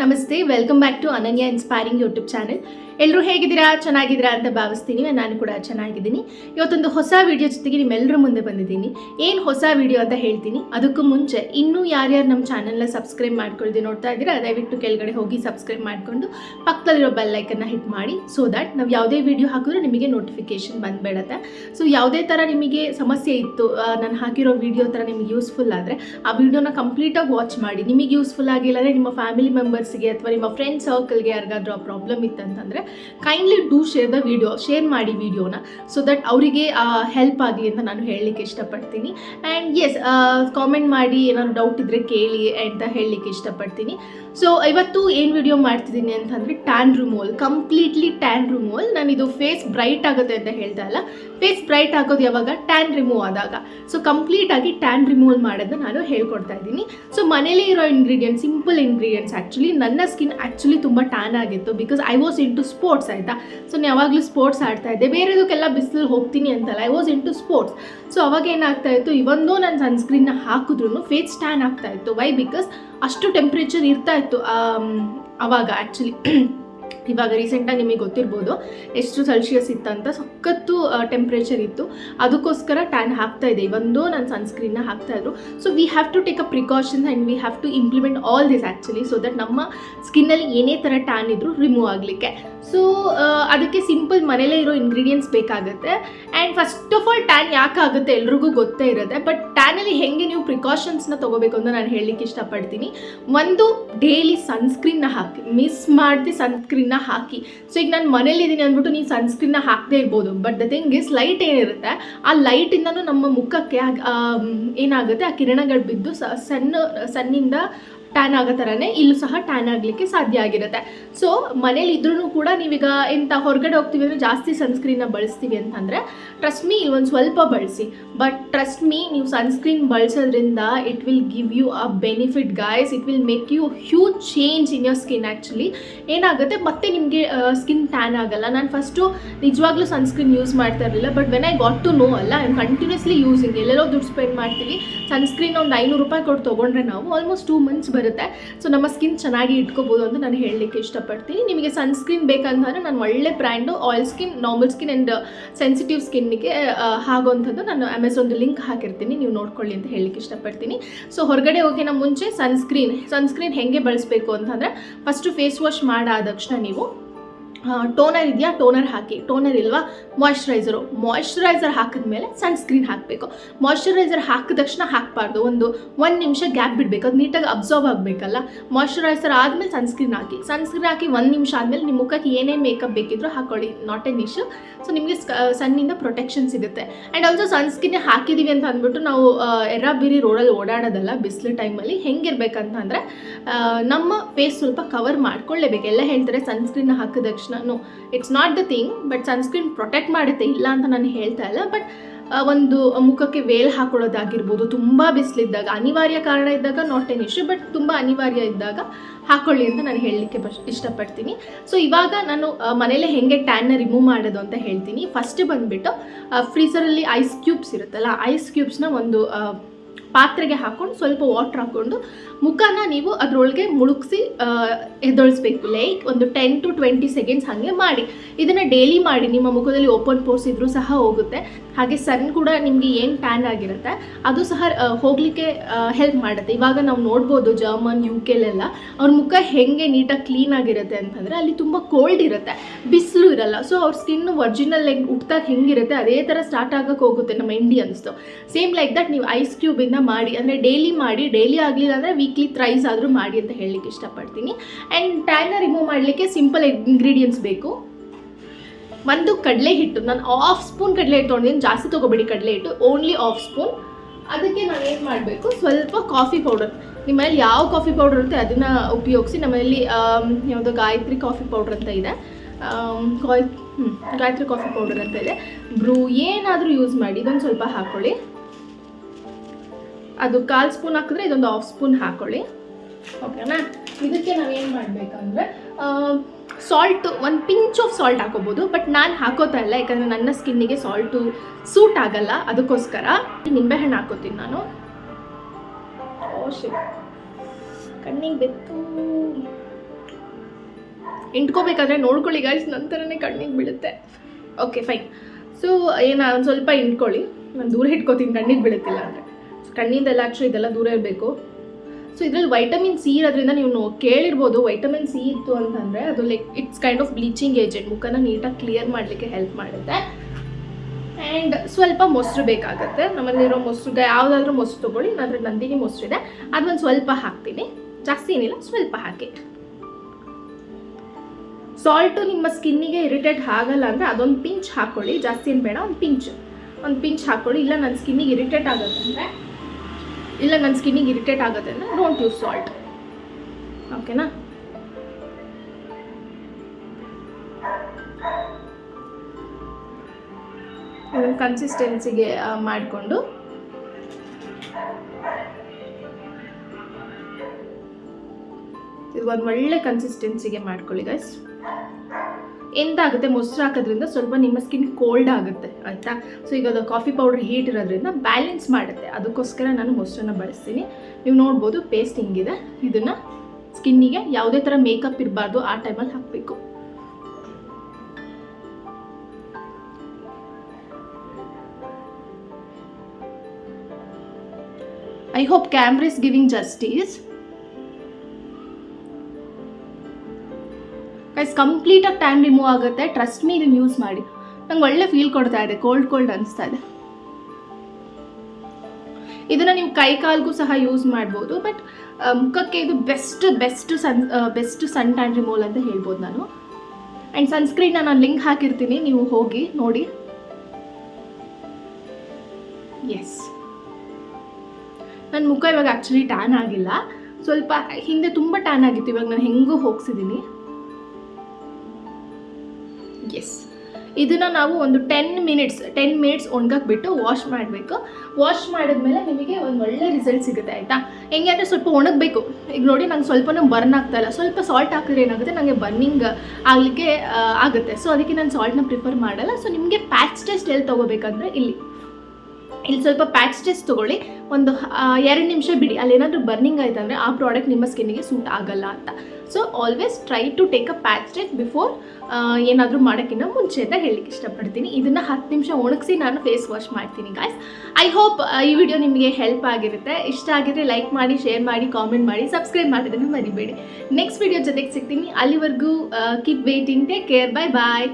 నమస్తే. Welcome back to Ananya inspiring YouTube channel. ಎಲ್ಲರೂ ಹೇಗಿದ್ದೀರಾ? ಚೆನ್ನಾಗಿದ್ದೀರಾ ಅಂತ ಭಾವಿಸ್ತೀನಿ. ನಾನು ಕೂಡ ಚೆನ್ನಾಗಿದ್ದೀನಿ. ಇವತ್ತೊಂದು ಹೊಸ ವಿಡಿಯೋ ಜೊತೆಗೆ ನಿಮ್ಮೆಲ್ಲರ ಮುಂದೆ ಬಂದಿದ್ದೀನಿ. ಏನು ಹೊಸ ವಿಡಿಯೋ ಅಂತ ಹೇಳ್ತೀನಿ. ಅದಕ್ಕೂ ಮುಂಚೆ ಇನ್ನೂ ಯಾರ್ಯಾರು ನಮ್ಮ ಚಾನಲ್ನ ಸಬ್ಸ್ಕ್ರೈಬ್ ಮಾಡ್ಕೊಳ್ದೆ ನೋಡ್ತಾ ಇದ್ದೀರಾ, ದಯವಿಟ್ಟು ಕೆಳಗಡೆ ಹೋಗಿ ಸಬ್ಸ್ಕ್ರೈಬ್ ಮಾಡಿಕೊಂಡು ಪಕ್ಕದಲ್ಲಿರೋ ಬೆಲ್ ಐಕನ್ನ ಹಿಟ್ ಮಾಡಿ ಸೊ ದ್ಯಾಟ್ ನಾವು ಯಾವುದೇ ವಿಡಿಯೋ ಹಾಕಿದ್ರೂ ನಿಮಗೆ ನೋಟಿಫಿಕೇಶನ್ ಬಂದ್ಬಿಡತ್ತೆ. ಸೊ ಯಾವುದೇ ಥರ ನಿಮಗೆ ಸಮಸ್ಯೆ ಇತ್ತು ನಾನು ಹಾಕಿರೋ ವಿಡಿಯೋ ಥರ ನಿಮಗೆ ಯೂಸ್ಫುಲ್ ಆದರೆ ಆ ವಿಡಿಯೋನ ಕಂಪ್ಲೀಟಾಗಿ ವಾಚ್ ಮಾಡಿ. ನಿಮಗೆ ಯೂಸ್ಫುಲ್ ಆಗಿಲ್ಲ ಅಂದರೆ ನಿಮ್ಮ ಫ್ಯಾಮಿಲಿ ಮೆಂಬರ್ಸ್ಗೆ ಅಥವಾ ನಿಮ್ಮ ಫ್ರೆಂಡ್ ಸರ್ಕಲ್ಗೆ ಯಾರಿಗಾದ್ರೂ ಆ problem ಇತ್ತಂತಂದರೆ kindly do share the video share ಮಾಡಿ ವಿಡಿಯೋನ ಸೊ ದಟ್ ಅವರಿಗೆ ಹೆಲ್ಪ್ ಆಗಲಿ ಅಂತ ನಾನು ಹೇಳಲಿಕ್ಕೆ ಇಷ್ಟಪಡ್ತೀನಿ. ಆ್ಯಂಡ್ ಎಸ್ ಕಾಮೆಂಟ್ ಮಾಡಿ ಏನಾದ್ರು ಡೌಟ್ ಇದ್ದರೆ ಕೇಳಿ ಅಂತ ಹೇಳಲಿಕ್ಕೆ ಇಷ್ಟಪಡ್ತೀನಿ. ಸೊ ಇವತ್ತು ಏನು ವಿಡಿಯೋ ಮಾಡ್ತಿದ್ದೀನಿ ಅಂತಂದರೆ tan removal completely tan removal ನಾನು ಇದು ಫೇಸ್ ಬ್ರೈಟ್ ಆಗುತ್ತೆ ಅಂತ ಹೇಳ್ತಾ ಇಲ್ಲ. ಫೇಸ್ ಬ್ರೈಟ್ ಆಗೋದು ಯಾವಾಗ? ಟ್ಯಾನ್ ರಿಮೂವ್ ಆದಾಗ. ಸೊ ಕಂಪ್ಲೀಟ್ ಆಗಿ ಟ್ಯಾನ್ ರಿಮೂವಲ್ ಮಾಡೋದನ್ನ ನಾನು ಹೇಳ್ಕೊಡ್ತಾ ಇದ್ದೀನಿ. ಸೊ ಮನೇಲಿ ಇರೋ ಇಂಗ್ರೀಡಿಯೆಂಟ್ಸ್ ಸಿಂಪಲ್ ಇಂಗ್ರೀಡಿಯೆಂಟ್ಸ್ ಆ್ಯಕ್ಚುಲಿ ನನ್ನ ಸ್ಕಿನ್ ಆ್ಯಕ್ಚುಲಿ ತುಂಬ ಟ್ಯಾನ್ ಆಗಿತ್ತು because I was into sports ಆಯಿತಾ? ಸೊ ನಾನು ಯಾವಾಗಲೂ ಸ್ಪೋರ್ಟ್ಸ್ ಆಡ್ತಾ ಇದ್ದೆ. ಬೇರೆದಕ್ಕೆಲ್ಲ ಬಿಸಿಲು ಹೋಗ್ತೀನಿ ಅಂತಲ್ಲ. I was into sports so ಅವಾಗ ಏನಾಗ್ತಾ ಇತ್ತು? ಇವೊಂದು ನಾನು ಸನ್ಸ್ಕ್ರೀನ್ನ ಹಾಕಿದ್ರು ಫೇಸ್ ಸ್ಟ್ಯಾನ್ ಆಗ್ತಾ ಇತ್ತು. ವೈ ಬಿಕಾಸ್ ಅಷ್ಟು ಟೆಂಪ್ರೇಚರ್ ಇರ್ತಾ ಇತ್ತು ಆವಾಗ ಅವಾಗ ಆ್ಯಕ್ಚುಲಿ ಇವಾಗ ರೀಸೆಂಟಾಗಿ ನಿಮಗೆ ಗೊತ್ತಿರ್ಬೋದು ಎಷ್ಟು ಸೆಲ್ಸಿಯಸ್ ಇತ್ತಂತ ಸಖತ್ತು ಟೆಂಪ್ರೇಚರ್ ಇತ್ತು. ಅದಕ್ಕೋಸ್ಕರ ಟ್ಯಾನ್ ಹಾಕ್ತಾ ಇದೆ ಇವೊಂದು ನಾನು ಸನ್ಸ್ಕ್ರೀನ್ನ ಹಾಕ್ತಾ ಇದ್ರು. So we have to take a precautions and we have to implement all this actually so that ನಮ್ಮ ಸ್ಕಿನ್ನಲ್ಲಿ ಏನೇ ಥರ ಟ್ಯಾನ್ ಇದ್ದರೂ ರಿಮೂವ್ ಆಗಲಿಕ್ಕೆ. ಸೊ ಅದಕ್ಕೆ ಸಿಂಪಲ್ ಮನೇಲೇ ಇರೋ ಇಂಗ್ರೀಡಿಯೆಂಟ್ಸ್ ಬೇಕಾಗುತ್ತೆ. And first of all tan ಯಾಕಾಗುತ್ತೆ ಎಲ್ರಿಗೂ ಗೊತ್ತೇ ಇರುತ್ತೆ. ಬಟ್ ಟ್ಯಾನಲ್ಲಿ ಹೆಂಗೆ ನೀವು ಪ್ರಿಕಾಷನ್ಸ್ನ ತೊಗೋಬೇಕು ಅಂತ ನಾನು ಹೇಳಲಿಕ್ಕೆ ಇಷ್ಟಪಡ್ತೀನಿ. ಒಂದು ಡೈಲಿ ಸನ್ಸ್ಕ್ರೀನ್ನ ಹಾಕಿ. ಮಿಸ್ ಮಾಡದೆ ಸನ್ಸ್ಕ್ರೀನ್ನ ಹಾಕಿ. ಸೊ ಈಗ ನಾನು ಮನೇಲಿದ್ದೀನಿ ಅಂದ್ಬಿಟ್ಟು ನೀವು ಸನ್ಸ್ಕ್ರೀನ್ನ ಹಾಕದೇ ಇರ್ಬೋದು. But the thing is light ಏನಿರುತ್ತೆ, ಆ ಲೈಟಿಂದನೂ ನಮ್ಮ ಮುಖಕ್ಕೆ ಏನಾಗುತ್ತೆ, ಆ ಕಿರಣಗಳು ಬಿದ್ದು ಸಣ್ಣ, ಸಣ್ಣಿಂದ ಟ್ಯಾನ್ ಆಗೋ ಥರನೇ ಇಲ್ಲೂ ಸಹ ಟ್ಯಾನ್ ಆಗಲಿಕ್ಕೆ ಸಾಧ್ಯ ಆಗಿರುತ್ತೆ. ಸೊ ಮನೇಲಿ ಇದ್ರೂ ಕೂಡ ನೀವೀಗ ಎಂಥ ಹೊರಗಡೆ ಹೋಗ್ತೀವಿ ಅಂದರೆ ಜಾಸ್ತಿ ಸನ್ಸ್ಕ್ರೀನ್ನ ಬಳಸ್ತೀವಿ ಅಂತಂದರೆ ಟ್ರಸ್ಟ್ ಮೀ ಒಂದು ಸ್ವಲ್ಪ ಬಳಸಿ. ಬಟ್ ಟ್ರಸ್ಟ್ ಮೀ ನೀವು ಸನ್ಸ್ಕ್ರೀನ್ ಬಳಸೋದ್ರಿಂದ it will give you a benefit guys it will make you huge change in your skin actually ಏನಾಗುತ್ತೆ, ಮತ್ತೆ ನಿಮಗೆ ಸ್ಕಿನ್ ಟ್ಯಾನ್ ಆಗಲ್ಲ. ನಾನು ಫಸ್ಟು ನಿಜವಾಗ್ಲೂ ಸನ್ಸ್ಕ್ರೀನ್ ಯೂಸ್ ಮಾಡ್ತಾ ಇರಲಿಲ್ಲ but when I got to know ಅಲ್ಲ ಐ ಕಂಟಿನ್ಯೂಸ್ಲಿ ಯೂಸಿಂಗ್ ಎಲ್ಲೆಲ್ಲೋ ದುಡ್ಡು ಸ್ಪೆಂಡ್ ಮಾಡ್ತೀವಿ. ಸನ್ಸ್ಕ್ರೀನ್ ಒಂದು ಐನೂರು ರೂಪಾಯಿ ಕೊಟ್ಟು ತೊಗೊಂಡ್ರೆ ನಾವು ಆಲ್ಮೋಸ್ಟ್ ಟೂ ಮಂತ್ಸ್ ಬರುತ್ತೆ ಸೊ ನಮ್ಮ ಸ್ಕಿನ್ ಚೆನ್ನಾಗಿ ಇಟ್ಕೋಬೋದು ಅಂತ ನಾನು ಹೇಳಲಿಕ್ಕೆ ಇಷ್ಟಪಡ್ತೀನಿ. ನಿಮಗೆ ಸನ್ಸ್ಕ್ರೀನ್ ಬೇಕಂತಂದರೆ ನಾನು ಒಳ್ಳೆ brand oil skin normal skin and sensitive ಸ್ಕಿನ್ನಿಗೆ ಆಗೋವಂಥದ್ದು ನಾನು ಅಮೆಝಾನ್ದು ಲಿಂಕ್ ಹಾಕಿರ್ತೀನಿ. ನೀವು ನೋಡ್ಕೊಳ್ಳಿ ಅಂತ ಹೇಳಲಿಕ್ಕೆ ಇಷ್ಟಪಡ್ತೀನಿ. ಸೊ ಹೊರಗಡೆ ಹೋಗಿನ ಮುಂಚೆ ಸನ್ಸ್ಕ್ರೀನ್ ಸನ್ಸ್ಕ್ರೀನ್ ಹೇಗೆ ಬಳಸಬೇಕು ಅಂತಂದರೆ ಫಸ್ಟು ಫೇಸ್ ವಾಶ್ ಮಾಡಾದ ತಕ್ಷಣ ನೀವು ಟೋನರ್ ಇದೆಯಾ? ಟೋನರ್ ಹಾಕಿ. ಟೋನರ್ ಇಲ್ವಾ? ಮಾಯ್ಶ್ಚರೈಸರು ಮಾಯ್ಶ್ಚರೈಸರ್ ಹಾಕಿದ್ಮೇಲೆ ಸನ್ಸ್ಕ್ರೀನ್ ಹಾಕಬೇಕು. ಮಾಯ್ಶ್ಚರೈಸರ್ ಹಾಕಿದ ತಕ್ಷಣ ಹಾಕಬಾರ್ದು. ಒಂದು ಒಂದು ನಿಮಿಷ ಗ್ಯಾಪ್ ಬಿಡಬೇಕು. ಅದು ನೀಟಾಗಿ ಅಬ್ಸರ್ವ್ ಆಗಬೇಕಲ್ಲ. ಮಾಯ್ಶ್ಚರೈಸರ್ ಆದಮೇಲೆ ಸನ್ಸ್ಕ್ರೀನ್ ಹಾಕಿ. ಸನ್ಸ್ಕ್ರೀನ್ ಹಾಕಿ ಒಂದು ನಿಮಿಷ ಆದಮೇಲೆ ನಿಮ್ಮ ಮುಖಕ್ಕೆ ಏನೇ ಮೇಕಪ್ ಬೇಕಿದ್ರೂ ಹಾಕೊಳ್ಳಿ. ನಾಟ್ ಎನ್ ಇಶ್ಯೂ ಸೊ ನಿಮಗೆ ಸನ್ನಿಂದ ಪ್ರೊಟೆಕ್ಷನ್ ಸಿಗುತ್ತೆ. ಆ್ಯಂಡ್ ಆಲ್ಸೋ ಸನ್ಸ್ಕ್ರೀನ್ ಹಾಕಿದ್ದೀವಿ ಅಂತ ಅಂದ್ಬಿಟ್ಟು ನಾವು ಎರ ಬಿರಿ ರೋಡಲ್ಲಿ ಓಡಾಡೋದಲ್ಲ ಬಿಸಿಲು ಟೈಮಲ್ಲಿ ಹೆಂಗಿರ್ಬೇಕಂತ ಅಂದರೆ ನಮ್ಮ ಫೇಸ್ ಸ್ವಲ್ಪ ಕವರ್ ಮಾಡ್ಕೊಳ್ಳೇಬೇಕು. ಎಲ್ಲ ಹೇಳ್ತಾರೆ ಸನ್ಸ್ಕ್ರೀನ್ ಹಾಕಿದ ತಕ್ಷಣ it's not the thing but sunscreen protect ಮಾಡುತ್ತೆ ಇಲ್ಲ ಅಂತ ನಾನು ಹೇಳ್ತಾ ಇಲ್ಲ. ಬಟ್ ಒಂದು ಮುಖಕ್ಕೆ ವೇಲ್ ಹಾಕೊಳ್ಳೋದಾಗಿರ್ಬೋದು, ತುಂಬ ಬಿಸಿಲಿದ್ದಾಗ, ಅನಿವಾರ್ಯ ಕಾರಣ ಇದ್ದಾಗ ನಾಟ್ ಎನ್ ಇಶ್ಯೂ ಬಟ್ ತುಂಬ ಅನಿವಾರ್ಯ ಇದ್ದಾಗ ಹಾಕೊಳ್ಳಿ ಅಂತ ನಾನು ಹೇಳಲಿಕ್ಕೆ ಬಸ್ ಇಷ್ಟಪಡ್ತೀನಿ. ಸೊ ಇವಾಗ ನಾನು ಮನೇಲೇ ಹೆಂಗೆ ಟ್ಯಾನ್ನ ರಿಮೂವ್ ಮಾಡೋದು ಅಂತ ಹೇಳ್ತೀನಿ. ಫಸ್ಟ್ ಬಂದುಬಿಟ್ಟು ಫ್ರೀಸರಲ್ಲಿ ಐಸ್ ಕ್ಯೂಬ್ಸ್ ಇರುತ್ತಲ್ಲ ಐಸ್ ಕ್ಯೂಬ್ಸ್ನ ಒಂದು ಪಾತ್ರೆಗೆ ಹಾಕೊಂಡು ಸ್ವಲ್ಪ ವಾಟ್ರ್ ಹಾಕ್ಕೊಂಡು ಮುಖನ ನೀವು ಅದರೊಳಗೆ ಮುಳುಗಿಸಿ ಎದೊಳಿಸ್ಬೇಕು ಲೈಕ್ ಒಂದು ಟೆನ್ ಟು ಟ್ವೆಂಟಿ ಸೆಕೆಂಡ್ಸ್ ಹಾಗೆ ಮಾಡಿ. ಇದನ್ನು ಡೈಲಿ ಮಾಡಿ. ನಿಮ್ಮ ಮುಖದಲ್ಲಿ ಓಪನ್ ಪೋರ್ಸ್ ಇದ್ರೂ ಸಹ ಹೋಗುತ್ತೆ. ಹಾಗೆ ಸನ್ ಕೂಡ ನಿಮಗೆ ಏನು ಟ್ಯಾನ್ ಆಗಿರುತ್ತೆ, ಅದು ಸಹ ಹೋಗಲಿಕ್ಕೆ ಹೆಲ್ಪ್ ಮಾಡುತ್ತೆ. ಇವಾಗ ನಾವು ನೋಡ್ಬೋದು ಜರ್ಮನ್ ಯು ಕೆಲೆಲ್ಲ ಅವ್ರ ಮುಖ ಹೆಂಗೆ ನೀಟಾಗಿ ಕ್ಲೀನ್ ಆಗಿರುತ್ತೆ ಅಂತಂದರೆ ಅಲ್ಲಿ ತುಂಬ ಕೋಲ್ಡ್ ಇರುತ್ತೆ. ಬಿಸಿಲು ಇರಲ್ಲ. ಸೊ ಅವ್ರ ಸ್ಕಿನ್ ಒರ್ಜಿನಲ್ ಲೈಕ್ ಹುಟ್ಟಾಗ ಹೆಂಗಿರುತ್ತೆ, ಅದೇ ಥರ ಸ್ಟಾರ್ಟ್ ಆಗೋಕ್ಕೆ ಹೋಗುತ್ತೆ ನಮ್ಮ ಇಂಡಿಯನ್ಸ್ದು ಸೇಮ್ ಲೈಕ್ ದಟ್ ನೀವು ಐಸ್ ಕ್ಯೂಬಿಂದ ಮಾಡಿ, ಅಂದರೆ ಡೈಲಿ ಮಾಡಿ ಡೈಲಿ ಆಗಲಿಲ್ಲ ಅಂದರೆ ವೀಕ್ಲಿ ಥ್ರೈಸ್ ಆದರೂ ಮಾಡಿ ಅಂತ ಹೇಳಲಿಕ್ಕೆ ಇಷ್ಟಪಡ್ತೀನಿ. ಆ್ಯಂಡ್ ಟ್ಯಾನ್ನ ರಿಮೂವ್ ಮಾಡಲಿಕ್ಕೆ ಸಿಂಪಲ್ ಇಂಗ್ರೀಡಿಯೆಂಟ್ಸ್ ಬೇಕು. ಒಂದು ಕಡಲೆ ಹಿಟ್ಟು, ನಾನು ಆಫ್ ಸ್ಪೂನ್ ಕಡಲೆ ಹಿಟ್ಟು ತೊಗೊಂಡಿದ್ದೀನಿ, ಜಾಸ್ತಿ ತೊಗೊಬೇಡಿ ಕಡಲೆ ಹಿಟ್ಟು ಓನ್ಲಿ ಆಫ್ ಸ್ಪೂನ್ ಅದಕ್ಕೆ ನಾನು ಏನು ಮಾಡಬೇಕು, ಸ್ವಲ್ಪ ಕಾಫಿ ಪೌಡರ್ ನಿಮ್ಮಲ್ಲಿ ಯಾವ ಕಾಫಿ ಪೌಡರ್ ಇರುತ್ತೆ ಅದನ್ನು ಉಪಯೋಗಿಸಿ ನಮ್ಮಲ್ಲಿ ಯಾವುದೋ ಗಾಯತ್ರಿ ಕಾಫಿ ಪೌಡರ್ ಅಂತ ಇದೆ. ಕಾಯ್ ಗಾಯತ್ರಿ ಕಾಫಿ ಪೌಡರ್ ಅಂತ ಇದೆ. ಬ್ರೂ, ಏನಾದರೂ ಯೂಸ್ ಮಾಡಿ, ಇದೊಂದು ಸ್ವಲ್ಪ ಹಾಕ್ಕೊಳ್ಳಿ ಅದು ಕಾಲು ಸ್ಪೂನ್ ಹಾಕಿದ್ರೆ ಇದೊಂದು ಹಾಫ್ ಸ್ಪೂನ್ ಹಾಕೊಳ್ಳಿ. ಓಕೆನಾ ಇದಕ್ಕೆ ನಾವೇನು ಮಾಡಬೇಕಂದ್ರೆ ಸಾಲ್ಟ್ ಒಂದು ಪಿಂಚ್ ಆಫ್ ಸಾಲ್ಟ್ ಹಾಕೋಬೋದು ಬಟ್ ನಾನು ಹಾಕೋತಾ ಇಲ್ಲ ಯಾಕಂದರೆ ನನ್ನ ಸ್ಕಿನ್ನಿಗೆ ಸಾಲ್ಟು ಸೂಟ್ ಆಗಲ್ಲ ಅದಕ್ಕೋಸ್ಕರ. ನಿಂಬೆಹಣ್ಣು ಹಾಕೋತೀನಿ ನಾನು. ಓ ಕಣ್ಣಿಗೆ ಬಿತ್ತು. ಇಂಟ್ಕೋಬೇಕಾದ್ರೆ ನೋಡ್ಕೊಳ್ಳಿ ಗಾಯ್ಸ್ ನಂತರನೇ ಕಣ್ಣಿಗೆ ಬೀಳುತ್ತೆ. ಓಕೆ ಫೈನ್ ಸೊ ಏನು ಒಂದು ಸ್ವಲ್ಪ ಇಂಟ್ಕೊಳ್ಳಿ. ನಾನು ದೂರ ಇಟ್ಕೋತೀನಿ ಕಣ್ಣಿಗೆ ಬೀಳುತ್ತಿಲ್ಲ ಅಂದರೆ. ಕಣ್ಣಿಂದೆಲ್ಲ ಆ್ಯಕ್ಚುಲಿ ಇದೆಲ್ಲ ದೂರ ಇರಬೇಕು. ಸೊ ಇದರಲ್ಲಿ ವೈಟಮಿನ್ ಸಿ ಇರೋದ್ರಿಂದ ನೀವು ಕೇಳಿರ್ಬೋದು ವೈಟಮಿನ್ ಸಿ ಇತ್ತು ಅಂತಂದರೆ ಅದು like it's kind of bleaching agent ಮುಖನ ನೀಟಾಗಿ ಕ್ಲಿಯರ್ ಮಾಡಲಿಕ್ಕೆ ಹೆಲ್ಪ್ ಮಾಡುತ್ತೆ. ಆ್ಯಂಡ್ ಸ್ವಲ್ಪ ಮೊಸರು ಬೇಕಾಗುತ್ತೆ. ನಮ್ಮಲ್ಲಿರೋ ಮೊಸರು ಯಾವುದಾದ್ರೂ ಮೊಸರು ತೊಗೊಳ್ಳಿ ನಾನು ನಂದಿನಿ ಮೊಸರು ಇದೆ. ಅದೊಂದು ಸ್ವಲ್ಪ ಹಾಕ್ತೀನಿ. ಜಾಸ್ತಿ ಏನಿಲ್ಲ, ಸ್ವಲ್ಪ ಹಾಕಿ. ಸಾಲ್ಟು ನಿಮ್ಮ ಸ್ಕಿನ್ನಿಗೆ ಇರಿಟೇಟ್ ಆಗಲ್ಲ ಅಂದರೆ ಅದೊಂದು ಪಿಂಚ್ ಹಾಕ್ಕೊಳ್ಳಿ ಜಾಸ್ತಿ ಏನು ಬೇಡ, ಒಂದು ಪಿಂಚ್. ಒಂದು ಪಿಂಚ್ ಹಾಕ್ಕೊಳ್ಳಿ ಇಲ್ಲ ನನ್ನ ಸ್ಕಿನ್ನಿಗೆ ಇರಿಟೇಟ್ ಆಗುತ್ತೆ ಅಂದರೆ ಇಲ್ಲ ನನ್ನ ಸ್ಕಿನ್ನಿಗೆ ಇರಿಟೇಟ್ ಆಗುತ್ತೆ ಅಂದರೆ ಡೋಂಟ್ ಯೂಸ್ ಸಾಲ್ಟ್ ಓಕೆನಾ ಕನ್ಸಿಸ್ಟೆನ್ಸಿಗೆ ಮಾಡಿಕೊಂಡು. ಇದು ಒಂದು ಒಳ್ಳೆ ಕನ್ಸಿಸ್ಟೆನ್ಸಿಗೆ ಮಾಡ್ಕೊಳ್ಳಿ ಗೈಸ್ ಎಂತಾಗುತ್ತೆ ಮೊಸರು ಹಾಕೋದ್ರಿಂದ ಸ್ವಲ್ಪ ನಿಮ್ಮ ಸ್ಕಿನ್ ಕೋಲ್ಡ್ ಆಗುತ್ತೆ, ಆಯಿತಾ? ಸೊ ಈಗ ಅದು ಕಾಫಿ ಪೌಡರ್ ಹೀಟ್ ಇರೋದ್ರಿಂದ ಬ್ಯಾಲೆನ್ಸ್ ಮಾಡುತ್ತೆ. ಅದಕ್ಕೋಸ್ಕರ ನಾನು ಮೊಸರನ್ನ ಬಳಸ್ತೀನಿ. ನೀವು ನೋಡ್ಬೋದು ಪೇಸ್ಟ್ ಹಿಂಗಿದೆ. ಇದನ್ನು ಸ್ಕಿನ್ನಿಗೆ ಯಾವುದೇ ಥರ ಮೇಕಪ್ ಇರಬಾರ್ದು, ಆ ಟೈಮಲ್ಲಿ ಹಾಕಬೇಕು. I hope camera is giving justice guys ಕಂಪ್ಲೀಟಾಗಿ ಟ್ಯಾನ್ ರಿಮೂವ್ ಆಗುತ್ತೆ. ಟ್ರಸ್ಟ್ ಮೀ ಇದನ್ನು ಯೂಸ್ ಮಾಡಿ. ನಂಗೆ ಒಳ್ಳೆ ಫೀಲ್ ಕೊಡ್ತಾ ಇದೆ. ಕೋಲ್ಡ್ ಕೋಲ್ಡ್ ಅನಿಸ್ತಾ ಇದೆ. ಇದನ್ನು ನೀವು ಕೈ ಕಾಲ್ಗೂ ಸಹ ಯೂಸ್ ಮಾಡ್ಬೋದು. ಬಟ್ ಮುಖಕ್ಕೆ ಇದು best best sun best sun tan removal ಅಂತ ಹೇಳ್ಬೋದು ನಾನು. ಆ್ಯಂಡ್ ಸನ್ಸ್ಕ್ರೀನ್ನ ನಾನು ಲಿಂಕ್ ಹಾಕಿರ್ತೀನಿ. ನೀವು ಹೋಗಿ ನೋಡಿ. ಎಸ್ ನನ್ನ ಮುಖ ಇವಾಗ ಆ್ಯಕ್ಚುಲಿ ಟ್ಯಾನ್ ಆಗಿಲ್ಲ. ಸ್ವಲ್ಪ ಹಿಂದೆ ತುಂಬ ಟ್ಯಾನ್ ಆಗಿತ್ತು. ಇವಾಗ ನಾನು ಹೆಂಗೂ ಹೋಗ್ಸಿದ್ದೀನಿ ಎಸ್ ಇದನ್ನು ನಾವು ಒಂದು ಟೆನ್ ಮಿನಿಟ್ಸ್ ಟೆನ್ ಮಿನಿಟ್ಸ್ ಒಣಗಾಕ್ಬಿಟ್ಟು ಬಿಟ್ಟು ವಾಶ್ ಮಾಡಬೇಕು. ವಾಶ್ ಮಾಡಿದ್ಮೇಲೆ ನಿಮಗೆ ಒಂದು ಒಳ್ಳೆ ರಿಸಲ್ಟ್ ಸಿಗುತ್ತೆ ಆಯಿತಾ? ಹೆಂಗೆ ಅಂದರೆ ಸ್ವಲ್ಪ ಒಣಗಬೇಕು. ಈಗ ನೋಡಿ ನಂಗೆ ಸ್ವಲ್ಪನೂ ಬರ್ನ್ ಆಗ್ತಾಯಿಲ್ಲ ಸ್ವಲ್ಪ ಸಾಲ್ಟ್ ಹಾಕಿದ್ರೆ ಏನಾಗುತ್ತೆ? ನನಗೆ ಬರ್ನಿಂಗ್ ಆಗಲಿಕ್ಕೆ ಆಗುತ್ತೆ. ಸೊ ಅದಕ್ಕೆ ನಾನು ಸಾಲ್ಟ್ನ ಪ್ರಿಫರ್ ಮಾಡಲ್ಲ. ಸೊ ನಿಮಗೆ ಪ್ಯಾಚ್ ಟೆಸ್ಟ್ ಎಲ್ಲಿ ತೊಗೋಬೇಕಂದ್ರೆ ಇಲ್ಲಿ. ಇಲ್ಲಿ ಸ್ವಲ್ಪ ಪ್ಯಾಚ್ ಟೆಸ್ಟ್ ತೊಗೊಳ್ಳಿ. ಒಂದು ಎರಡು ನಿಮಿಷ ಬಿಡಿ. ಅಲ್ಲಿ ಏನಾದರೂ ಬರ್ನಿಂಗ್ ಆಯ್ತು ಅಂದರೆ ಆ ಪ್ರಾಡಕ್ಟ್ ನಿಮ್ಮ ಸ್ಕಿನ್ನಿಗೆ ಸೂಟ್ ಆಗಲ್ಲ ಅಂತ. So always try to take a patch test before ಏನಾದರೂ ಮಾಡೋಕ್ಕಿಂತ ಮುಂಚೆ ಅಂತ ಹೇಳಲಿಕ್ಕೆ ಇಷ್ಟಪಡ್ತೀನಿ. ಇದನ್ನು ಹತ್ತು ನಿಮಿಷ ಒಣಗಿಸಿ ನಾನು ಫೇಸ್ ವಾಶ್ ಮಾಡ್ತೀನಿ ಗಾಯ್ಸ್ ಐ ಹೋಪ್ ಈ ವಿಡಿಯೋ ನಿಮಗೆ ಹೆಲ್ಪ್ ಆಗಿರುತ್ತೆ. ಇಷ್ಟ ಆಗಿದ್ರೆ ಲೈಕ್ ಮಾಡಿ ಶೇರ್ ಮಾಡಿ ಕಾಮೆಂಟ್ ಮಾಡಿ ಸಬ್ಸ್ಕ್ರೈಬ್ ಮಾಡೋದನ್ನು ಮರಿಬೇಡಿ. ನೆಕ್ಸ್ಟ್ ವಿಡಿಯೋ ಜೊತೆಗೆ ಸಿಗ್ತೀನಿ. ಅಲ್ಲಿವರೆಗೂ keep waiting take care bye bye